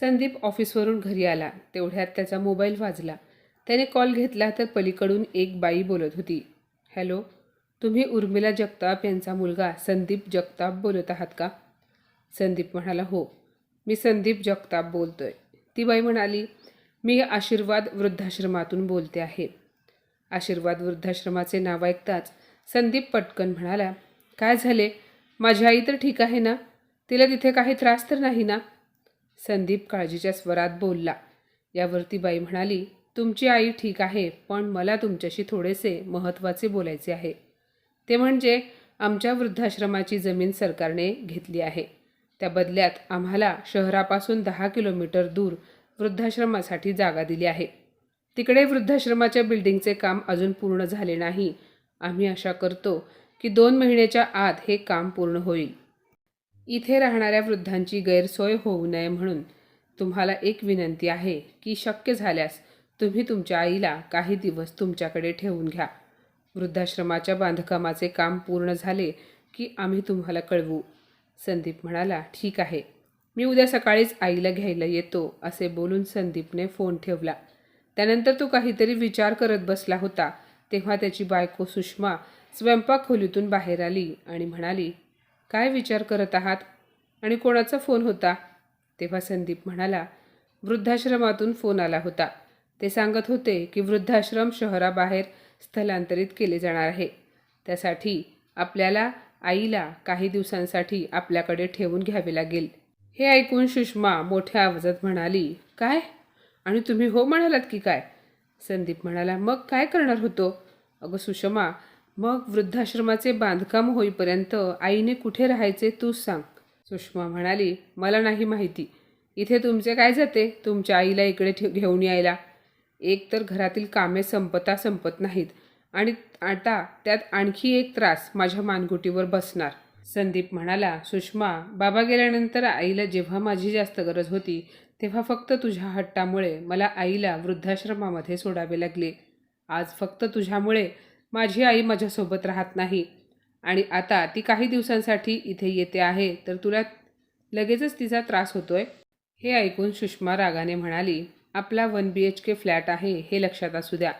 संदीप ऑफिसवरून घरी आला. तेवढ्यात त्याचा मोबाईल वाजला. त्याने कॉल घेतला तर पलीकडून एक बाई बोलत होती. हॅलो तुम्ही उर्मिला जगताप यांचा मुलगा संदीप जगताप बोलत आहात का? संदीप म्हणाला हो मी संदीप जगताप बोलतोय. ती बाई म्हणाली मी आशीर्वाद वृद्धाश्रमातून बोलते आहे. आशीर्वाद वृद्धाश्रमाचे नाव ऐकताच संदीप पटकन म्हणाला काय झाले? माझी आई तर ठीक आहे ना? तिला तिथे काही त्रास तर नाही ना? संदीप काळजीच्या स्वरात बोलला. यावरती बाई म्हणाली तुमची आई ठीक आहे पण मला तुमच्याशी थोडेसे महत्त्वाचे बोलायचे आहे. ते म्हणजे आमच्या वृद्धाश्रमाची जमीन सरकारने घेतली आहे. त्या बदल्यात आम्हाला शहरापासून दहा किलोमीटर दूर वृद्धाश्रमासाठी जागा दिली आहे. तिकडे वृद्धाश्रमाच्या बिल्डिंगचे काम अजून पूर्ण झाले नाही. आम्ही आशा करतो की दोन महिन्याच्या आत हे काम पूर्ण होईल. इथे राहणाऱ्या वृद्धांची गैरसोय होऊ नये म्हणून तुम्हाला एक विनंती आहे की शक्य झाल्यास तुम्ही तुमच्या आईला काही दिवस तुमच्याकडे ठेवून घ्या. वृद्धाश्रमाच्या बांधकामाचे काम पूर्ण झाले की आम्ही तुम्हाला कळवू. संदीप म्हणाला ठीक आहे. मी उद्या सकाळीच आईला घ्यायला येतो असे बोलून संदीपने फोन ठेवला. त्यानंतर तो काहीतरी विचार करत बसला होता. तेव्हा त्याची बायको सुषमा स्वयंपाक खोलीतून बाहेर आली आणि म्हणाली काय विचार करत आहात? आणि कोणाचा फोन होता? तेव्हा संदीप म्हणाला वृद्धाश्रमातून फोन आला होता. ते सांगत होते की वृद्धाश्रम शहराबाहेर स्थलांतरित केले जाणार आहे. त्यासाठी आपल्याला आईला काही दिवसांसाठी आपल्याकडे ठेवून घ्यावे लागेल. हे ऐकून सुषमा मोठ्या आवाजात म्हणाली काय? आणि तुम्ही हो म्हणालात की काय? संदीप म्हणाला मग काय करणार होतो? अगं सुषमा मग वृद्धाश्रमाचे बांधकाम होईपर्यंत आईने कुठे राहायचे तूच सांग. सुषमा म्हणाली मला नाही माहिती. इथे तुमचे काय जाते? तुमच्या आईला इकडे ठे घेऊन यायला. एक तर घरातील कामे संपता संपत नाहीत आणि आता त्यात आणखी एक त्रास माझ्या मानगुटीवर बसणार. संदीप म्हणाला सुषमा बाबा गेल्यानंतर आईला जेव्हा माझी जास्त गरज होती तेव्हा फक्त तुझ्या हट्टामुळे मला आईला वृद्धाश्रमामध्ये सोडावे लागले. आज फक्त तुझ्यामुळे माझी आई माझ्यासोबत राहत नाही. आणि आता ती काही दिवसांसाठी इथे येते आहे तर तुला लगेचच तिचा त्रास होतोय. हे ऐकून सुषमा रागाने म्हणाली आपला one B H K flat आहे हे लक्षात असू द्या.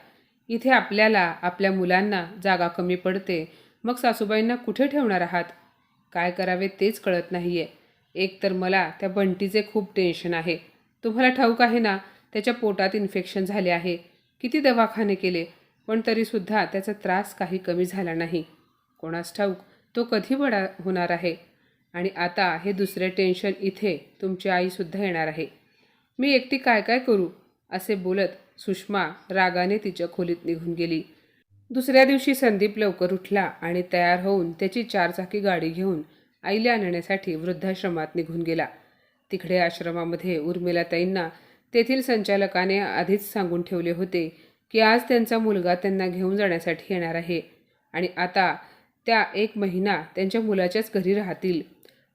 इथे आपल्याला आपल्या मुलांना जागा कमी पडते. मग सासूबाईंना कुठे ठेवणार आहात? काय करावे तेच कळत नाही आहे एक तर मला त्या बंटीचे खूप टेन्शन आहे. तुम्हाला ठाऊक आहे ना त्याच्या पोटात इन्फेक्शन झाले आहे. किती दवाखाने केले? पण तरीसुद्धा त्याचा त्रास काही कमी झाला नाही. कोणास ठाऊक तो कधी बडा होणार आहे? आणि आता हे दुसरे टेन्शन इथे तुमची आईसुद्धा येणार आहे. मी एकटी काय काय करू? असे बोलत सुषमा रागाने तिच्या खोलीत निघून गेली. दुसऱ्या दिवशी संदीप लवकर उठला आणि तयार होऊन त्याची चारचाकी गाडी घेऊन आईला आणण्यासाठी वृद्धाश्रमात निघून गेला. तिकडे आश्रमामध्ये उर्मिलाताईंना तेथील संचालकाने आधीच सांगून ठेवले होते की आज त्यांचा मुलगा त्यांना घेऊन जाण्यासाठी येणार आहे. आणि आता त्या एक महिना त्यांच्या मुलाच्याच घरी राहतील.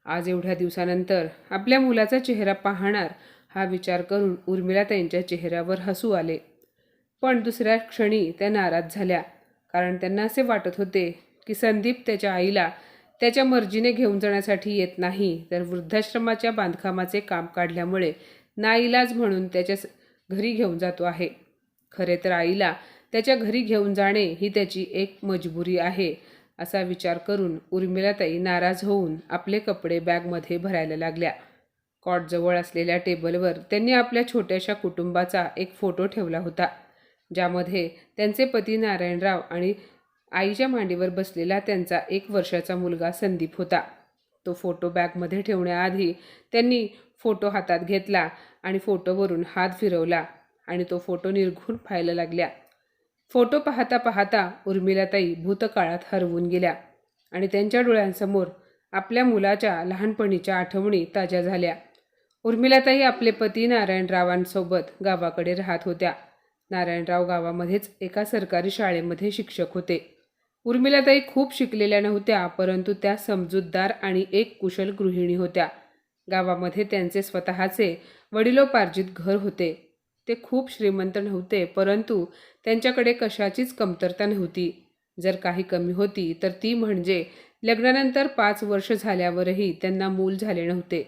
आज एवढ्या दिवसानंतर आपल्या मुलाचा चेहरा पाहणार हा विचार करून उर्मिला त्यांच्या चेहऱ्यावर हसू आले. पण दुसऱ्या क्षणी त्या नाराज झाल्या. कारण त्यांना असे वाटत होते की संदीप त्याच्या आईला त्याच्या मर्जीने घेऊन जाण्यासाठी येत नाही. तर वृद्धाश्रमाच्या बांधकामाचे काम काढल्यामुळे नाईलाज म्हणून त्याच्या घरी घेऊन जातो आहे. खरे तर आईला त्याच्या घरी घेऊन जाणे ही त्याची एक मजबुरी आहे असा विचार करून उर्मिलाताई नाराज होऊन आपले कपडे बॅगमध्ये भरायला लागल्या. कॉटजवळ असलेल्या टेबलवर त्यांनी आपल्या छोट्याशा कुटुंबाचा एक फोटो ठेवला होता ज्यामध्ये त्यांचे पती नारायणराव आणि आईच्या मांडीवर बसलेला त्यांचा एक वर्षाचा मुलगा संदीप होता. तो फोटो बॅगमध्ये ठेवण्याआधी त्यांनी फोटो हातात घेतला आणि फोटोवरून हात फिरवला. आणि तो फोटो निरघून पाहायला लागल्या. फोटो पाहता पाहता उर्मिलाताई भूतकाळात हरवून गेल्या आणि त्यांच्या डोळ्यांसमोर आपल्या मुलाच्या लहानपणीच्या आठवणी ताज्या झाल्या. उर्मिलाताई आपले पती नारायणरावांसोबत गावाकडे राहत होत्या. नारायणराव गावामध्येच एका सरकारी शाळेमध्ये शिक्षक होते. उर्मिलाताई खूप शिकलेल्या नव्हत्या परंतु त्या समजूतदार आणि एक कुशल गृहिणी होत्या. गावामध्ये त्यांचे स्वतःचे वडिलोपार्जित घर होते. ते खूप श्रीमंत नव्हते परंतु त्यांच्याकडे कशाचीच कमतरता नव्हती. जर काही कमी होती तर ती म्हणजे लग्नानंतर पाच वर्ष झाल्यावरही त्यांना मूल झाले नव्हते.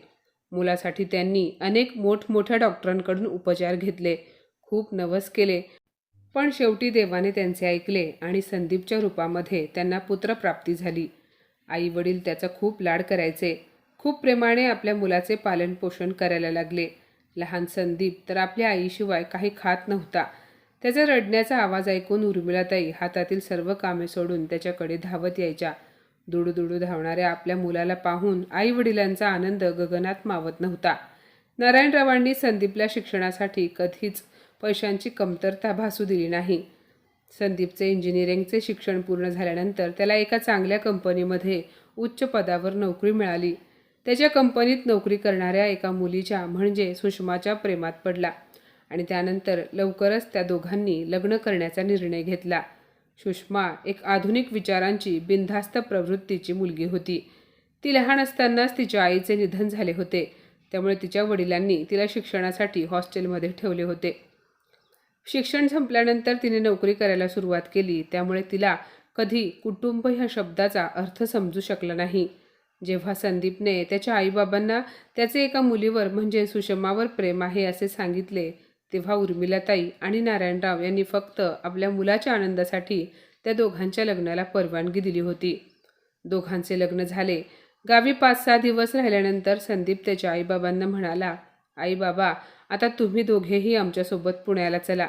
मुलासाठी त्यांनी अनेक मोठमोठ्या डॉक्टरांकडून उपचार घेतले खूप नवस केले पण शेवटी देवाने त्यांचे ऐकले आणि संदीपच्या रूपामध्ये त्यांना पुत्रप्राप्ती झाली. आई वडील त्याचा खूप लाड करायचे खूप प्रेमाने आपल्या मुलाचे पालनपोषण करायला लागले. लहान संदीप तर आपल्या आईशिवाय काही खात नव्हता. त्याचा रडण्याचा आवाज ऐकून उर्मिलाताई हातातील सर्व कामे सोडून त्याच्याकडे धावत यायच्या. दुडूदुडू धावणाऱ्या आपल्या मुलाला पाहून आई वडिलांचा आनंद गगनात मावत नव्हता. नारायणरावांनी संदीपला शिक्षणासाठी कधीच पैशांची कमतरता भासू दिली नाही. संदीपचे इंजिनिअरिंगचे शिक्षण पूर्ण झाल्यानंतर त्याला एका चांगल्या कंपनीमध्ये उच्च पदावर नोकरी मिळाली. त्याच्या कंपनीत नोकरी करणाऱ्या एका मुलीच्या म्हणजे सुषमाच्या प्रेमात पडला आणि त्यानंतर लवकरच त्या दोघांनी लग्न करण्याचा निर्णय घेतला. सुषमा एक आधुनिक विचारांची बिनधास्त प्रवृत्तीची मुलगी होती. ती लहान असतानाच तिच्या आईचे निधन झाले होते. त्यामुळे तिच्या वडिलांनी तिला शिक्षणासाठी हॉस्टेलमध्ये ठेवले होते. शिक्षण संपल्यानंतर तिने नोकरी करायला सुरुवात केली. त्यामुळे तिला कधी कुटुंब ह्या शब्दाचा अर्थ समजू शकला नाही. जेव्हा संदीपने त्याच्या आईबाबांना त्याचे एका मुलीवर म्हणजे सुषमावर प्रेम आहे असे सांगितले तेव्हा उर्मिलाताई आणि नारायणराव यांनी फक्त आपल्या मुलाच्या आनंदासाठी त्या दोघांच्या लग्नाला परवानगी दिली होती. दोघांचे लग्न झाले. गावी पाच सहा दिवस राहिल्यानंतर संदीप त्याच्या आईबाबांना म्हणाला आई बाबा आता तुम्ही दोघेही आमच्यासोबत पुण्याला चला.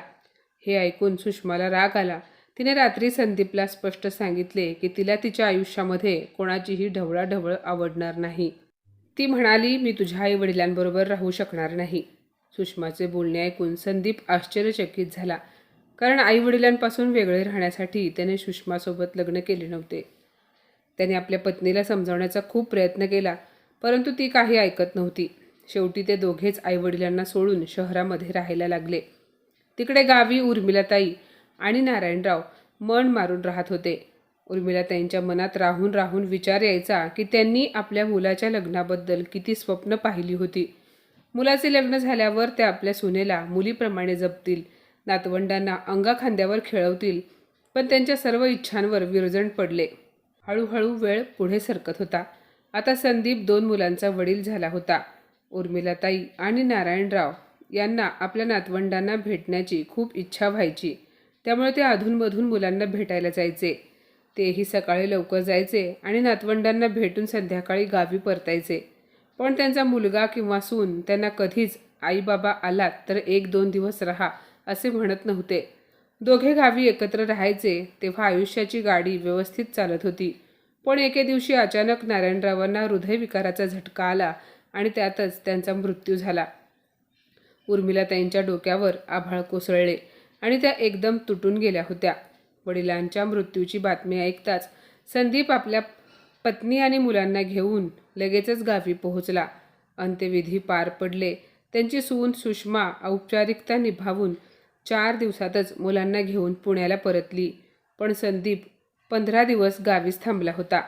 हे ऐकून सुषमाला राग आला. तिने रात्री संदीपला स्पष्ट सांगितले की तिला तिच्या आयुष्यामध्ये कोणाचीही ढवळाढवळ आवडणार नाही. ती म्हणाली मी तुझ्या आई वडिलांबरोबर राहू शकणार नाही. सुषमाचे बोलणे ऐकून संदीप आश्चर्यचकित झाला कारण आई वडिलांपासून वेगळे राहण्यासाठी त्याने सुषमासोबत लग्न केले नव्हते. त्याने आपल्या पत्नीला समजावण्याचा खूप प्रयत्न केला परंतु ती काही ऐकत नव्हती. शेवटी ते दोघेच आईवडिलांना सोडून शहरामध्ये राहायला लागले. तिकडे गावी उर्मिलाताई आणि नारायणराव मन मारून राहत होते. उर्मिलाताईंच्या मनात राहून राहून विचार यायचा की त्यांनी आपल्या मुलाच्या लग्नाबद्दल किती स्वप्न पाहिली होती. मुलाचे लग्न झाल्यावर ते आपल्या सुनेला मुलीप्रमाणे जपतील नातवंडांना अंगाखांद्यावर खेळवतील पण त्यांच्या सर्व इच्छांवर विरजण पडले. हळूहळू वेळ पुढे सरकत होता. आता संदीप दोन मुलांचा वडील झाला होता. उर्मिलाताई आणि नारायणराव यांना आपल्या नातवंडांना भेटण्याची खूप इच्छा व्हायची. त्यामुळे ते अधूनमधून मुलांना भेटायला जायचे. तेही सकाळी लवकर जायचे आणि नातवंडांना भेटून संध्याकाळी गावी परतायचे. पण त्यांचा मुलगा किंवा सून त्यांना कधीच आईबाबा आलात तर एक दोन दिवस राहा असे म्हणत नव्हते. दोघे गावी एकत्र राहायचे तेव्हा आयुष्याची गाडी व्यवस्थित चालत होती. पण एके दिवशी अचानक नारायणरावांना हृदयविकाराचा झटका आला आणि त्यातच त्यांचा मृत्यू झाला. उर्मिलाताईंच्या डोक्यावर आभाळ कोसळले. आणि त्या एकदम तुटून गेल्या होत्या. वडिलांच्या मृत्यूची बातमी ऐकताच संदीप आपल्या पत्नी आणि मुलांना घेऊन लगेचच गावी पोहोचला. अंत्यविधी पार पडले. त्यांची सून सुषमा औपचारिकता निभावून चार दिवसातच मुलांना घेऊन पुण्याला परतली. पण संदीप पंधरा दिवस गावीच थांबला होता.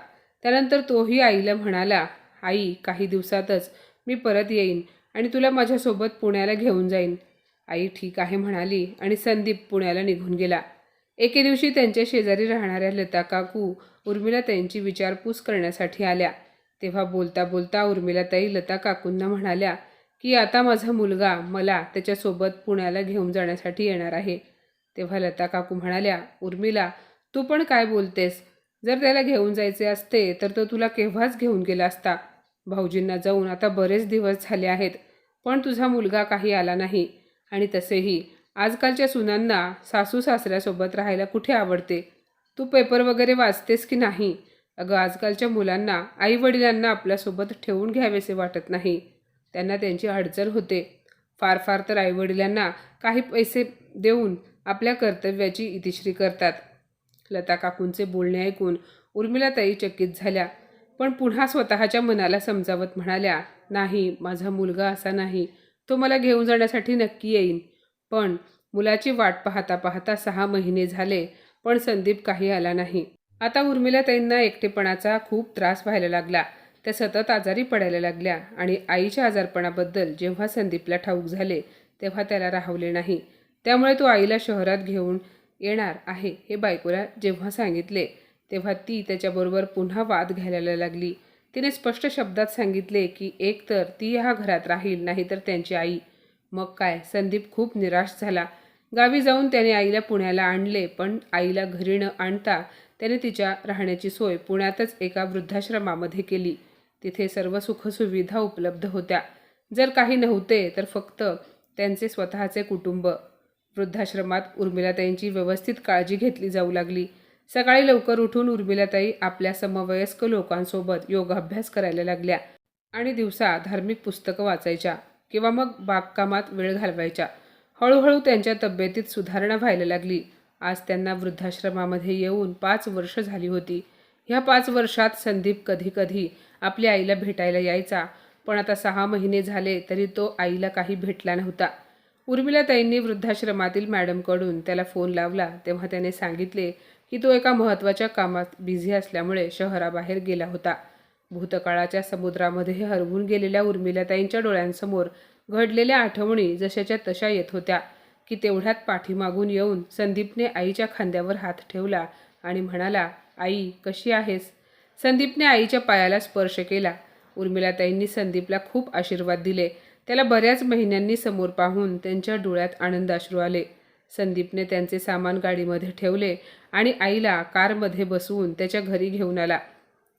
त्यानंतर तोही आईला म्हणाला आई काही दिवसातच मी परत येईन आणि तुला माझ्यासोबत पुण्याला घेऊन जाईन. आई ठीक आहे म्हणाली आणि संदीप पुण्याला निघून गेला. एके दिवशी त्यांच्या शेजारी राहणाऱ्या लता काकू उर्मिला त्यांची विचारपूस करण्यासाठी आल्या. तेव्हा बोलता बोलता उर्मिलाताई लता काकूंना म्हणाल्या की आता माझा मुलगा मला त्याच्यासोबत पुण्याला घेऊन जाण्यासाठी येणार आहे. तेव्हा लता काकू म्हणाल्या उर्मिला तू पण काय बोलतेस? जर त्याला घेऊन जायचे असते तर तो तुला केव्हाच घेऊन गेला असता? भाऊजींना जाऊन आता बरेच दिवस झाले आहेत पण तुझा मुलगा काही आला नाही. आणि तसेही. आजकालच्या सुनांना सासू सासऱ्यासोबत राहायला कुठे आवडते? तू पेपर वगैरे वाचतेस की नाही? अगं आजकालच्या मुलांना आईवडिलांना आपल्यासोबत ठेवून घ्यावेसे वाटत नाही. त्यांना त्यांची अडचण होते. फार फार तर आईवडिलांना काही पैसे देऊन आपल्या कर्तव्याची इतिश्री करतात. लता काकूंचे बोलणे ऐकून उर्मिलाताई चकित झाल्या. पण पुन्हा स्वतःच्या मनाला समजावत म्हणाल्या नाही माझा मुलगा असा नाही. तो मला घेऊन जाण्यासाठी नक्की येईन. पण मुलाची वाट पाहता पाहता सहा महिने झाले पण संदीप काही आला नाही. आता उर्मिलाताईंना एकटेपणाचा खूप त्रास व्हायला लागला. त्या सतत आजारी पडायला लागल्या आणि आईच्या आजारपणाबद्दल जेव्हा संदीपला ठाऊक झाले तेव्हा त्याला राहवले नाही. त्यामुळे तो आईला शहरात घेऊन येणार आहे हे बायकोला जेव्हा सांगितले तेव्हा ती त्याच्याबरोबर पुन्हा वाद घालायला लागली. तिने स्पष्ट शब्दात सांगितले की एक तर ती ह्या घरात राहील नाहीतर त्यांची आई. मग काय? संदीप खूप निराश झाला. गावी जाऊन त्याने आईला पुण्याला आणले पण आईला घरी न आणता त्याने तिच्या राहण्याची सोय पुण्यातच एका वृद्धाश्रमामध्ये केली. तिथे सर्व सुखसुविधा उपलब्ध होत्या. जर काही नव्हते तर फक्त त्यांचे स्वतःचे कुटुंब. वृद्धाश्रमात उर्मिला त्यांची व्यवस्थित काळजी घेतली जाऊ लागली. सकाळी लवकर उठून उर्मिलाताई आपल्या समवयस्क लोकांसोबत योगाभ्यास करायला लागल्या आणि दिवसा धार्मिक पुस्तकं वाचायच्या किंवा मग बागकामात वेळ घालवायच्या. हळूहळू त्यांच्या तब्येतीत सुधारणा व्हायला लागली. आज त्यांना वृद्धाश्रमामध्ये येऊन पाच वर्ष झाली होती. ह्या पाच वर्षात संदीप कधीकधी आपल्या आईला भेटायला यायचा पण आता सहा महिने झाले तरी तो आईला काही भेटला नव्हता. उर्मिलाताईंनी वृद्धाश्रमातील मॅडमकडून त्याला फोन लावला तेव्हा त्याने सांगितले की तो एका महत्त्वाच्या कामात बिझी असल्यामुळे शहराबाहेर गेला होता. भूतकाळाच्या समुद्रामध्ये हरवून गेलेल्या उर्मिलाताईंच्या डोळ्यांसमोर घडलेल्या आठवणी जशाच्या तशा येत होत्या की तेवढ्यात पाठीमागून येऊन संदीपने आईच्या खांद्यावर हात ठेवला आणि म्हणाला आई कशी आहेस? संदीपने आईच्या पायाला स्पर्श केला. उर्मिलाताईंनी संदीपला खूप आशीर्वाद दिले. त्याला बऱ्याच महिन्यांनी समोर पाहून त्यांच्या डोळ्यात आनंदाश्रू आले. संदीपने त्यांचे सामान गाडीमध्ये ठेवले आणि आईला कारमध्ये बसवून त्याच्या घरी घेऊन आला.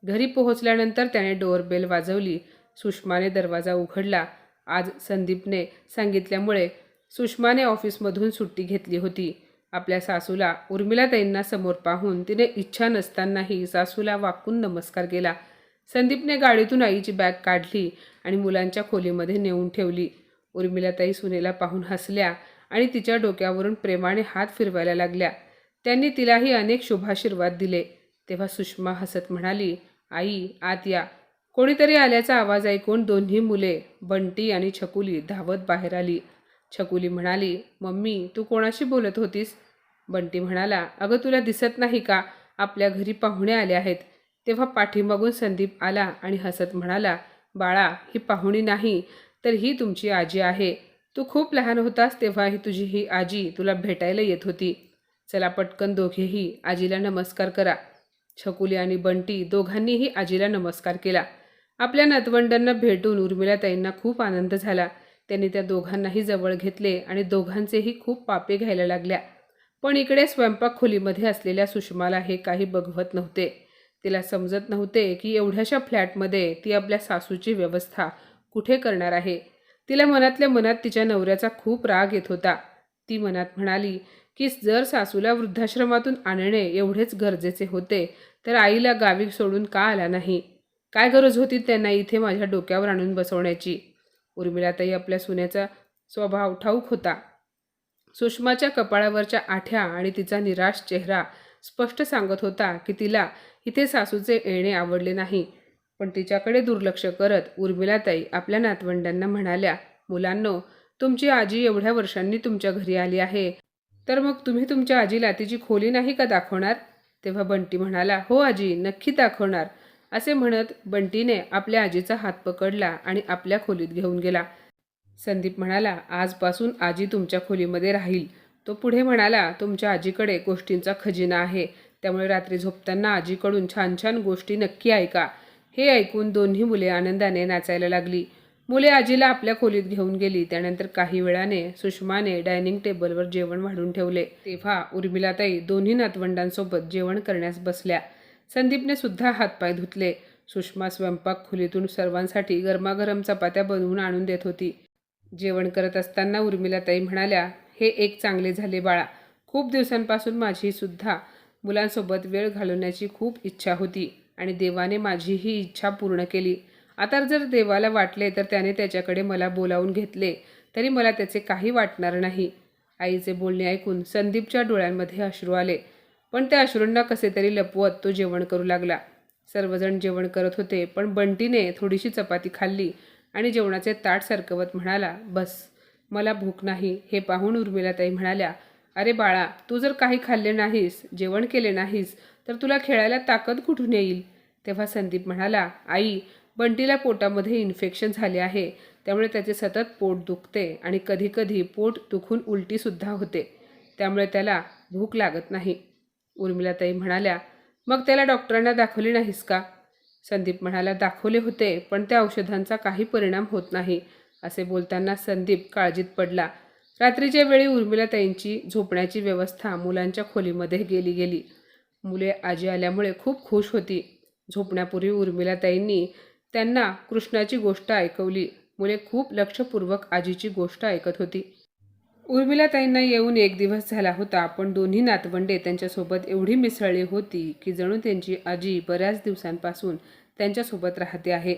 घरी पोहोचल्यानंतर त्याने डोअरबेल वाजवली. सुषमाने दरवाजा उघडला. आज संदीपने सांगितल्यामुळे सुषमाने ऑफिसमधून सुट्टी घेतली होती. आपल्या सासूला उर्मिलाताईंना समोर पाहून तिने इच्छा नसतानाही सासूला वाकून नमस्कार केला. संदीपने गाडीतून आईची बॅग काढली आणि मुलांच्या खोलीमध्ये नेऊन ठेवली. उर्मिलाताई सुनेला पाहून हसल्या आणि तिच्या डोक्यावरून प्रेमाने हात फिरवायला लागल्या. त्यांनी तिलाही अनेक शुभाशीर्वाद दिले. तेव्हा सुषमा हसत म्हणाली आई आत या. कोणीतरी आल्याचा आवाज ऐकून दोन्ही मुले बंटी आणि छकुली धावत बाहेर आली. छकुली म्हणाली मम्मी तू कोणाशी बोलत होतीस? बंटी म्हणाला अगं तुला दिसत नाही का? आपल्या घरी पाहुणे आले आहेत. तेव्हा पाठीमागून संदीप आला आणि हसत म्हणाला बाळा ही पाहुणी नाही तर ही तुमची आजी आहे. तू खूप लहान होतास तेव्हा ही तुझी ही आजी तुला भेटायला येत होती. चला पटकन दोघेही आजीला नमस्कार करा. छकुली आणि बंटी दोघांनीही आजीला नमस्कार केला. आपल्या नातवंडांना भेटून उर्मिलाताईंना खूप आनंद झाला. त्यांनी त्या दोघांनाही जवळ घेतले आणि दोघांचेही खूप पापे घ्यायला लागल्या. पण इकडे स्वयंपाक खोलीमध्ये असलेल्या सुषमाला हे काही बघवत नव्हते. तिला समजत नव्हते की एवढ्याशा फ्लॅटमध्ये ती आपल्या सासूची व्यवस्था कुठे करणार आहे. तिला मनातल्या मनात तिच्या नवऱ्याचा खूप राग येत होता. ती मनात म्हणाली की जर सासूला वृद्धाश्रमातून आणणे एवढेच गरजेचे होते तर आईला गावी सोडून का आला नाही? काय गरज होती त्यांना इथे माझ्या डोक्यावर आणून बसवण्याची? उर्मिलाताई आपल्या सुनेचा स्वभाव ठाऊक होता. सुषमाच्या कपाळावरच्या आठ्या आणि तिचा निराश चेहरा स्पष्ट सांगत होता की तिला इथे सासूचे येणे आवडले नाही. पण तिच्याकडे दुर्लक्ष करत उर्मिलाताई आपल्या नातवंडांना म्हणाल्या मुलांनो तुमची आजी एवढ्या वर्षांनी तुमच्या घरी आली आहे. तर मग तुम्ही तुमच्या आजीला तिची खोली नाही का दाखवणार? तेव्हा बंटी म्हणाला हो आजी नक्की दाखवणार. असे म्हणत बंटीने आपल्या आजीचा हात पकडला आणि आपल्या खोलीत घेऊन गेला. संदीप म्हणाला आजपासून आजी तुमच्या खोलीमध्ये राहील. तो पुढे म्हणाला तुमच्या आजीकडे गोष्टींचा खजिना आहे. त्यामुळे रात्री झोपताना आजीकडून छान छान गोष्टी नक्की ऐका. हे ऐकून दोन्ही मुले आनंदाने नाचायला लागली. मुले आजीला आपल्या खोलीत घेऊन गेली. त्यानंतर काही वेळाने सुषमाने डायनिंग टेबलवर जेवण वाढून ठेवले. तेव्हा उर्मिलाताई दोन्ही नातवंडांसोबत जेवण करण्यास बसल्या. संदीपने सुद्धा हातपाय धुतले. सुषमा स्वयंपाक खोलीतून सर्वांसाठी गरमागरम चपात्या बनवून आणून देत होती. जेवण करत असताना उर्मिलाताई म्हणाल्या हे एक चांगले झाले बाळा. खूप दिवसांपासून माझी सुद्धा मुलांसोबत वेळ घालवण्याची खूप इच्छा होती आणि देवाने माझी ही इच्छा पूर्ण केली. आता जर देवाला वाटले तर त्याने त्याच्याकडे मला बोलावून घेतले तरी मला त्याचे काही वाटणार नाही. आईचे बोलणे ऐकून संदीपच्या डोळ्यांमध्ये अश्रू आले. पण त्या अश्रूंना कसे तरी लपवत तो जेवण करू लागला. सर्वजण जेवण करत होते पण बंटीने थोडीशी चपाती खाल्ली आणि जेवणाचे ताट सरकवत म्हणाला बस मला भूक नाही. हे पाहून उर्मिलाताई म्हणाल्या अरे बाळा तू जर काही खाल्ले नाहीस जेवण केले नाहीस तर तुला खेळायला ताकद कुठून येईल? तेव्हा संदीप म्हणाला आई बंटीला पोटामध्ये इन्फेक्शन झाले आहे. त्यामुळे त्याचे सतत पोट दुखते आणि कधीकधी पोट दुखून उलटीसुद्धा होते. त्यामुळे त्याला भूक लागत नाही. उर्मिलाताई म्हणाल्या मग त्याला डॉक्टरांना दाखवली नाहीस का? संदीप म्हणाला दाखवले होते पण त्या औषधांचा काही परिणाम होत नाही. असे बोलताना संदीप काळजीत पडला. रात्रीच्या वेळी उर्मिलाताईंची झोपण्याची व्यवस्था मुलांच्या खोलीमध्ये गेली गेली. मुले आजी आल्यामुळे खूप खुश होती. झोपण्यापूर्वी उर्मिलाताईंनी त्यांना कृष्णाची गोष्ट ऐकवली. मुले खूप लक्षपूर्वक आजीची गोष्ट ऐकत होती. उर्मिलाताईंना येऊन एक दिवस झाला होता. पण दोन्ही नातवंडे त्यांच्यासोबत एवढी मिसळली होती की जणू त्यांची आजी बऱ्याच दिवसांपासून त्यांच्यासोबत राहते आहे.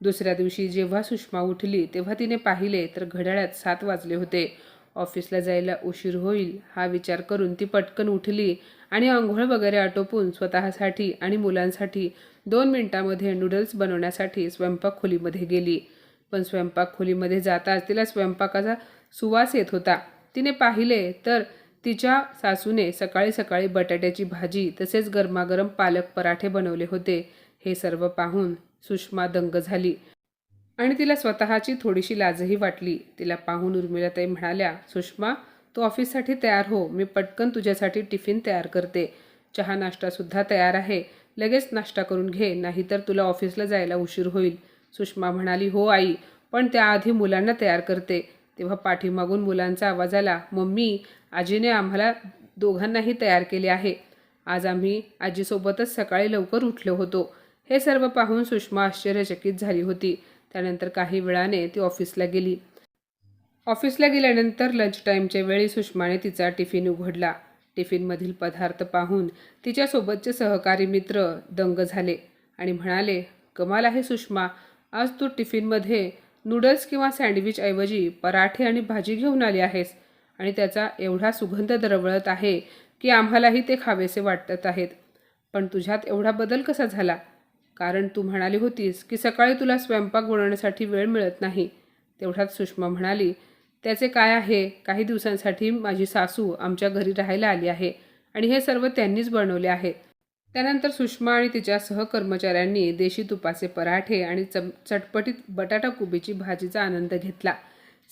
दुसऱ्या दिवशी जेव्हा सुषमा उठली तेव्हा तिने पाहिले तर घड्याळ्यात सात वाजले होते. ऑफिसला जायला उशीर होईल हा विचार करून ती पटकन उठली आणि आंघोळ वगैरे आटोपून स्वतःसाठी आणि मुलांसाठी दोन मिनिटांमध्ये नूडल्स बनवण्यासाठी स्वयंपाक खोलीमध्ये गेली. पण स्वयंपाक खोलीमध्ये जाताच तिला स्वयंपाकाचा सुवास येत होता. तिने पाहिले तर तिच्या सासूने सकाळी सकाळी बटाट्याची भाजी तसेच गरमागरम पालक पराठे बनवले होते. हे सर्व पाहून सुषमा दंग झाली. आणि तिला स्वतःची थोडीशी लाजही वाटली. तिला पाहून उर्मिलाताई म्हणाल्या सुषमा तू ऑफिससाठी तयार हो. मी पटकन तुझ्यासाठी टिफिन तयार करते. चहा नाश्तासुद्धा तयार आहे. लगेच नाश्ता करून घे. नाहीतर तुला ऑफिसला जायला उशीर होईल. सुषमा म्हणाली हो आई पण त्याआधी मुलांना तयार करते. तेव्हा पाठीमागून मुलांचा आवाज आला मम्मी आजीने आम्हाला दोघांनाही तयार केले आहे. आज आम्ही आजीसोबतच सकाळी लवकर उठलो होतो. हे सर्व पाहून सुषमा आश्चर्यचकित झाली होती. त्यानंतर काही वेळाने ती ऑफिसला गेली. ऑफिसला गेल्यानंतर लंच टाईमच्या वेळी सुषमाने तिचा टिफिन उघडला. टिफिनमधील पदार्थ पाहून तिच्यासोबतचे सहकारी मित्र दंग झाले आणि म्हणाले कमाल आहे सुषमा आज तू टिफिनमध्ये नूडल्स किंवा सँडविचऐवजी पराठे आणि भाजी घेऊन आली आहेस आणि त्याचा एवढा सुगंध दरवळत आहे की आम्हालाही ते खावेसे वाटत आहेत. पण तुझ्यात एवढा बदल कसा झाला? कारण तू म्हणाली होतीस की सकाळी तुला स्वयंपाक बनवण्यासाठी वेळ मिळत नाही. तेवढ्यात सुषमा म्हणाली त्याचे काय आहे? काही दिवसांसाठी माझी सासू आमच्या घरी राहायला आली आहे आणि हे सर्व त्यांनीच बनवले आहे. त्यानंतर सुषमा आणि तिच्या सहकर्मचाऱ्यांनी देशी तुपाचे पराठे आणि चम चटपटीत बटाटा कोबीची भाजीचा आनंद घेतला.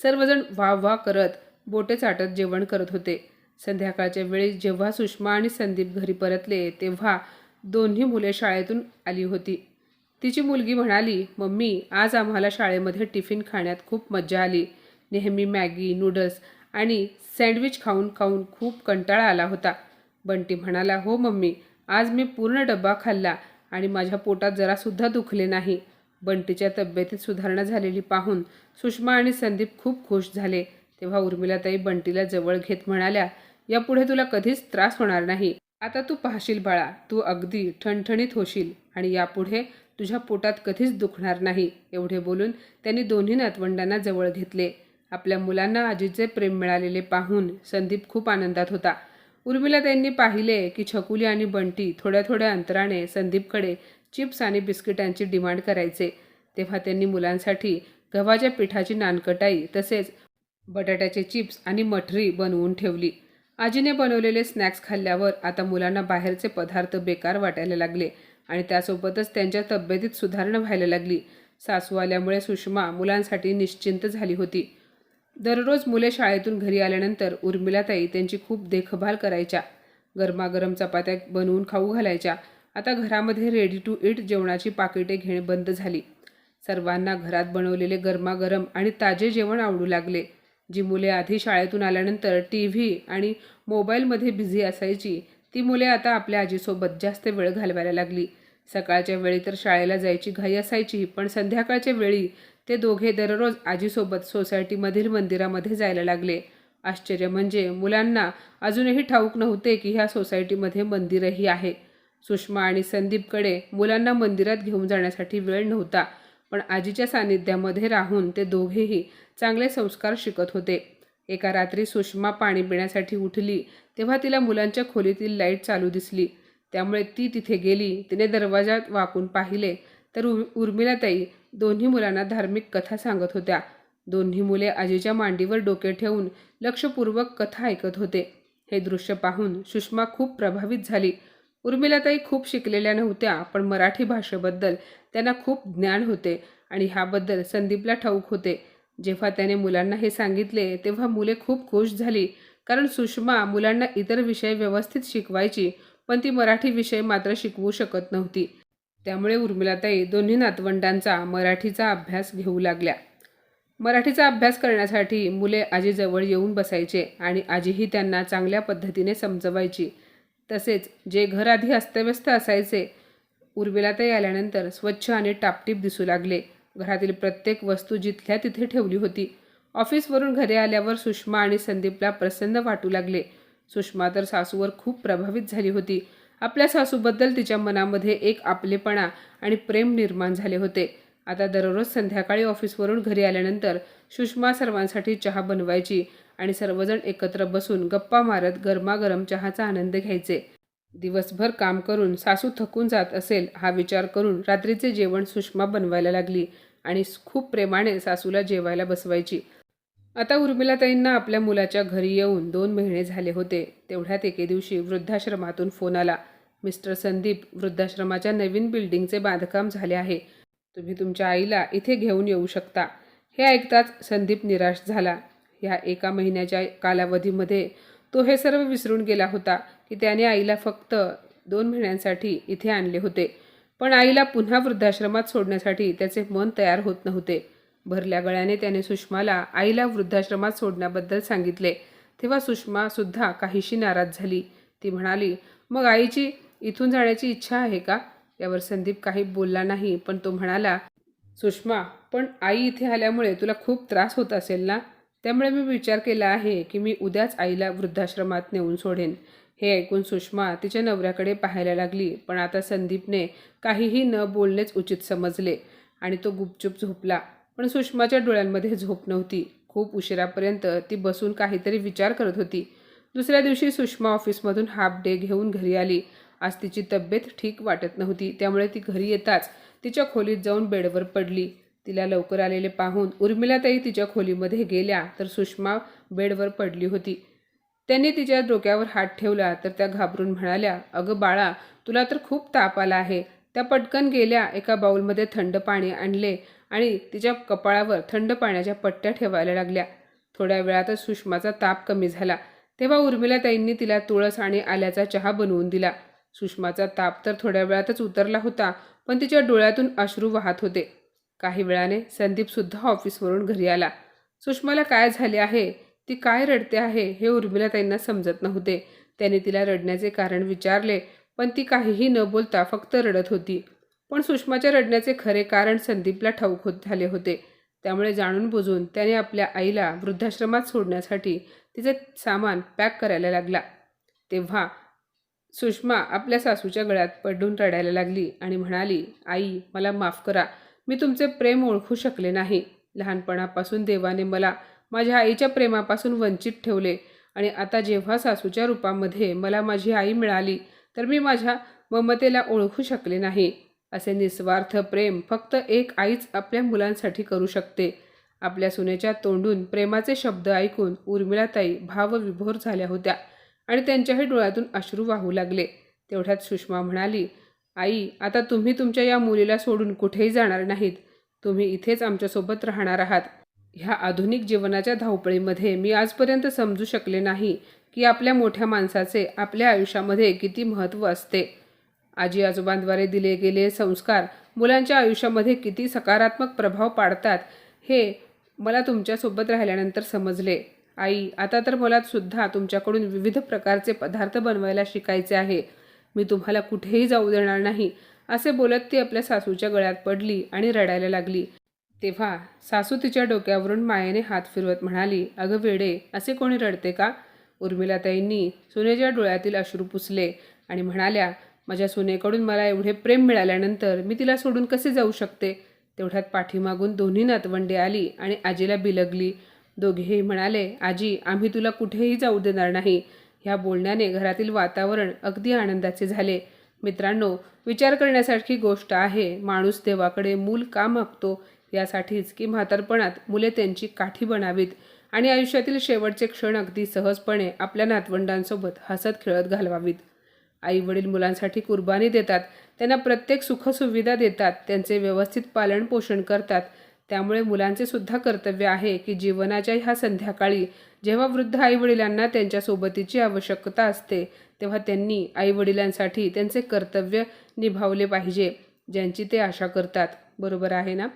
सर्वजण वाह वाह करत बोटे चाटत जेवण करत होते. संध्याकाळच्या वेळी जेव्हा सुषमा आणि संदीप घरी परतले तेव्हा दोन्ही मुले शाळेतून आली होती. तिची मुलगी म्हणाली मम्मी आज आम्हाला शाळेमध्ये टिफिन खाण्यात खूप मज्जा आली. नेहमी मॅगी नूडल्स आणि सँडविच खाऊन खाऊन खूप कंटाळा आला होता. बंटी म्हणाला हो मम्मी आज मी पूर्ण डब्बा खाल्ला आणि माझ्या पोटात जरासुद्धा दुखले नाही. बंटीच्या तब्येतीत सुधारणा झालेली पाहून सुषमा आणि संदीप खूप खुश झाले. तेव्हा उर्मिलाताई बंटीला जवळ घेत म्हणाल्या यापुढे तुला कधीच त्रास होणार नाही. आता तू पाहशील बाळा तू अगदी ठणठणीत होशील आणि यापुढे तुझ्या पोटात कधीच दुखणार नाही एवढे बोलून त्यांनी दोन्ही नातवंडांना जवळ घेतले. आपल्या मुलांना आजीचे प्रेम मिळालेले पाहून संदीप खूप आनंदात होता. उर्मिला त्यांनी पाहिले की छकुली आणि बंटी थोड्या थोड्या अंतराने संदीपकडे चिप्स आणि बिस्किटांची डिमांड करायचे. तेव्हा त्यांनी मुलांसाठी गव्हाच्या पिठाची नानकटाई तसेच बटाट्याचे चिप्स आणि मठरी बनवून ठेवली. आजीने बनवलेले स्नॅक्स खाल्ल्यावर आता मुलांना बाहेरचे पदार्थ बेकार वाटायला लागले आणि त्यासोबतच त्यांच्या तब्येतीत सुधारणा व्हायला लागली. सासू आल्यामुळे सुषमा मुलांसाठी निश्चिंत झाली होती. दररोज मुले शाळेतून घरी आल्यानंतर उर्मिलाताई त्यांची खूप देखभाल करायच्या. गरमागरम चपात्या बनवून खाऊ घालायच्या. आता घरामध्ये रेडी टू इट जेवणाची पाकिटे घेणे बंद झाली. सर्वांना घरात बनवलेले गरमागरम आणि ताजे जेवण आवडू लागले. जी मुले आधी शाळेतून आल्यानंतर टी व्ही आणि मोबाईलमध्ये बिझी असायची ती मुले आता आपल्या आजीसोबत जास्त वेळ घालवायला लागली. सकाळच्या वेळी तर शाळेला जायची घाई असायची पण संध्याकाळच्या वेळी ते दोघे दररोज आजीसोबत सोसायटीमधील मंदिरामध्ये जायला लागले. आश्चर्य म्हणजे मुलांना अजूनही ठाऊक नव्हते की ह्या सोसायटीमध्ये मंदिरही आहे. सुषमा आणि संदीपकडे मुलांना मंदिरात घेऊन जाण्यासाठी वेळ नव्हता. पण आजीच्या सानिध्यामध्ये राहून ते दोघेही चांगले संस्कार शिकत होते. एका रात्री सुषमा पाणी पिण्यासाठी उठली तेव्हा तिला मुलांच्या खोलीतील लाइट चालू दिसली. त्यामुळे ती तिथे गेली तिने दरवाजात वाकून पाहिले तर उर उर्मिलाताई दोन्ही मुलांना धार्मिक कथा सांगत होत्या. दोन्ही मुले आजीच्या मांडीवर डोके ठेवून लक्षपूर्वक कथा ऐकत होते. हे दृश्य पाहून सुषमा खूप प्रभावित झाली. उर्मिलाताई खूप शिकलेल्या नव्हत्या पण मराठी भाषेबद्दल त्यांना खूप ज्ञान होते आणि ह्याबद्दल संदीपला ठाऊक होते. जेव्हा त्याने मुलांना हे सांगितले तेव्हा मुले खूप खुश झाली. कारण सुषमा मुलांना इतर विषय व्यवस्थित शिकवायची पण ती मराठी विषय मात्र शिकवू शकत नव्हती. त्यामुळे उर्मिलाताई दोन्ही नातवंडांचा मराठीचा अभ्यास घेऊ लागल्या. मराठीचा अभ्यास करण्यासाठी मुले आजीजवळ येऊन बसायचे आणि आजीही त्यांना चांगल्या पद्धतीने समजवायची. तसेच जे घर आधी अस्तव्यस्त असायचे उर्मिलाताई आल्यानंतर स्वच्छ आणि टापटीप दिसू लागले. घरातील प्रत्येक वस्तू जिथल्या तिथे ठेवली होती. ऑफिसवरून घरी आल्यावर सुषमा आणि संदीपला प्रसन्न वाटू लागले. सुषमा तर सासूवर खूप प्रभावित झाली होती. आपल्या सासूबद्दल तिच्या मनामध्ये एक आपलेपणा आणि प्रेम निर्माण झाले होते. आता दररोज संध्याकाळी ऑफिसवरून घरी आल्यानंतर सुषमा सर्वांसाठी चहा बनवायची आणि सर्वजण एकत्र बसून गप्पा मारत गरमागरम चहाचा आनंद घ्यायचे. दिवसभर काम करून सासू थकून जात असेल हा विचार करून रात्रीचे जेवण सुषमा बनवायला लागली आणि खूप प्रेमाने सासूला जेवायला बसवायची. आता उर्मिलाताईंना आपल्या मुलाच्या घरी येऊन दोन महिने झाले होते. तेवढ्यात एके दिवशी वृद्धाश्रमातून फोन आला. मिस्टर संदीप वृद्धाश्रमाच्या नवीन बिल्डिंगचे बांधकाम झाले आहे. तुम्ही तुमच्या आईला इथे घेऊन येऊ शकता. हे ऐकताच संदीप निराश झाला. ह्या एका महिन्याच्या कालावधीमध्ये तो हे सर्व विसरून गेला होता की त्याने आईला फक्त दोन महिन्यांसाठी इथे आणले होते. पण आईला पुन्हा वृद्धाश्रमात सोडण्यासाठी त्याचे मन तयार होत नव्हते. भरल्या गळ्याने त्याने सुषमाला आईला वृद्धाश्रमात सोडण्याबद्दल सांगितले. तेव्हा सुषमा सुद्धा काहीशी नाराज झाली. ती म्हणाली मग आईची इथून जाण्याची इच्छा आहे का? यावर संदीप काही बोलला नाही पण तो म्हणाला सुषमा पण आई इथे आल्यामुळे तुला खूप त्रास होत असेल ना? त्यामुळे मी विचार केला आहे की मी उद्याच आईला वृद्धाश्रमात नेऊन सोडेन. हे ऐकून सुषमा तिच्या नवऱ्याकडे पाहायला लागली पण आता संदीपने काहीही न बोलणेच उचित समजले आणि तो गुपचूप झोपला. पण सुषमाच्या डोळ्यांमध्ये झोप नव्हती. खूप उशिरापर्यंत ती बसून काहीतरी विचार करत होती. दुसऱ्या दिवशी सुषमा ऑफिसमधून हाफ डे घेऊन घरी आली. आज तिची तब्येत ठीक वाटत नव्हती त्यामुळे ती घरी येताच तिच्या खोलीत जाऊन बेडवर पडली. तिला लवकर आलेले पाहून उर्मिलाताई तिच्या खोलीमध्ये गेल्या तर सुषमा बेडवर पडली होती. त्यांनी तिच्या डोक्यावर हात ठेवला तर त्या घाबरून म्हणाल्या अगं बाळा तुला तर खूप ताप आला आहे. त्या पटकन गेल्या एका बाऊलमध्ये थंड पाणी आणले आणि तिच्या कपाळावर थंड पाण्याच्या पट्ट्या ठेवायला लागल्या. थोड्या वेळातच सुषमाचा ताप कमी झाला. तेव्हा उर्मिलाताईंनी तिला तुळस आणि आल्याचा चहा बनवून दिला. सुषमाचा ताप तर थोड्या वेळातच उतरला होता पण तिच्या डोळ्यातून अश्रू वाहत होते. काही वेळाने संदीपसुद्धा ऑफिसवरून घरी आला. सुषमाला काय झाले आहे? ती काय रडते आहे? हे उर्मिलाताईंना समजत नव्हते. त्याने तिला रडण्याचे कारण विचारले पण ती काहीही न बोलता फक्त रडत होती. पण सुषमाच्या रडण्याचे खरे कारण संदीपला ठाऊक होत झाले होते. त्यामुळे जाणून बुजून त्याने आपल्या आईला वृद्धाश्रमात सोडण्यासाठी तिचे सामान पॅक करायला लागला. तेव्हा सुषमा आपल्या सासूच्या गळ्यात पडून रडायला लागली आणि म्हणाली आई मला माफ करा. मी तुमचे प्रेम ओळखू शकले नाही. लहानपणापासून देवाने मला माझ्या आईच्या प्रेमापासून वंचित ठेवले आणि आता जेव्हा सासूच्या रूपामध्ये मला माझी आई मिळाली तर मी माझ्या ममतेला ओळखू शकले नाही. असे निस्वार्थ प्रेम फक्त एक आईच आपल्या मुलांसाठी करू शकते. आपल्या सुनेच्या तोंडून प्रेमाचे शब्द ऐकून उर्मिलाताई भावविभोर झाल्या होत्या आणि त्यांच्याही डोळ्यातून अश्रू वाहू लागले. तेवढ्यात सुषमा म्हणाली आई आता तुम्ही तुमच्या या मुलीला सोडून कुठेही जाणार नाहीत. तुम्ही इथेच आमच्यासोबत राहणार आहात. ह्या आधुनिक जीवनाच्या धावपळीमध्ये मी आजपर्यंत समजू शकले नाही की आपल्या मोठ्या माणसाचे आपल्या आयुष्यामध्ये किती महत्त्व असते. आजी आजोबांद्वारे दिले गेले संस्कार मुलांच्या आयुष्यामध्ये किती सकारात्मक प्रभाव पाडतात हे मला तुमच्यासोबत राहिल्यानंतर समजले. आई आता तर मला सुद्धा तुमच्याकडून विविध प्रकारचे पदार्थ बनवायला शिकायचे आहे. मी तुम्हाला कुठेही जाऊ देणार नाही असे बोलत ती आपल्या सासूच्या गळ्यात पडली आणि रडायला लागली. तेव्हा सासू तिच्या डोक्यावरून मायेने हात फिरवत म्हणाली अगं वेडे असे कोणी रडते का? उर्मिलाताईंनी सुनेच्या डोळ्यातील अश्रू पुसले आणि म्हणाल्या माझ्या सुनेकडून मला एवढे प्रेम मिळाल्यानंतर मी तिला सोडून कसे जाऊ शकते? तेवढ्यात पाठीमागून दोन्ही नातवंडे आली आणि आजीला बिलगली. दोघेही म्हणाले आजी आम्ही तुला कुठेही जाऊ देणार नाही ह्या बोलण्याने घरातील वातावरण अगदी आनंदाचे झाले. मित्रांनो विचार करण्यासारखी गोष्ट आहे माणूस देवाकडे मूल का मागतो? यासाठीच की म्हातारपणात मुले त्यांची काठी बनावीत आणि आयुष्यातील शेवटचे क्षण अगदी सहजपणे आपल्या नातवंडांसोबत हसत खेळत घालवावीत. आई वडील मुलांसाठी कुर्बानी देतात त्यांना प्रत्येक सुखसुविधा देतात त्यांचे व्यवस्थित पालन पोषण करतात त्यामुळे मुलांचे सुद्धा कर्तव्य आहे की जीवनाच्या ह्या संध्याकाळी जेव्हा वृद्ध आईवडिलांना त्यांच्या सोबतीची आवश्यकता असते तेव्हा त्यांनी आईवडिलांसाठी त्यांचे कर्तव्य निभावले पाहिजे ज्यांची ते आशा करतात. बरोबर आहे ना?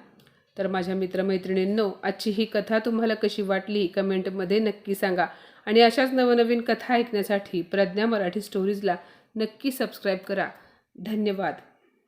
तर माझ्या मित्रमैत्रिणींनो आजची ही कथा तुम्हाला कशी वाटली कमेंटमध्ये नक्की सांगा. आणि अशाच नवनवीन कथा ऐकण्यासाठी प्रज्ञा मराठी स्टोरीजला नक्की सबस्क्राईब करा. धन्यवाद.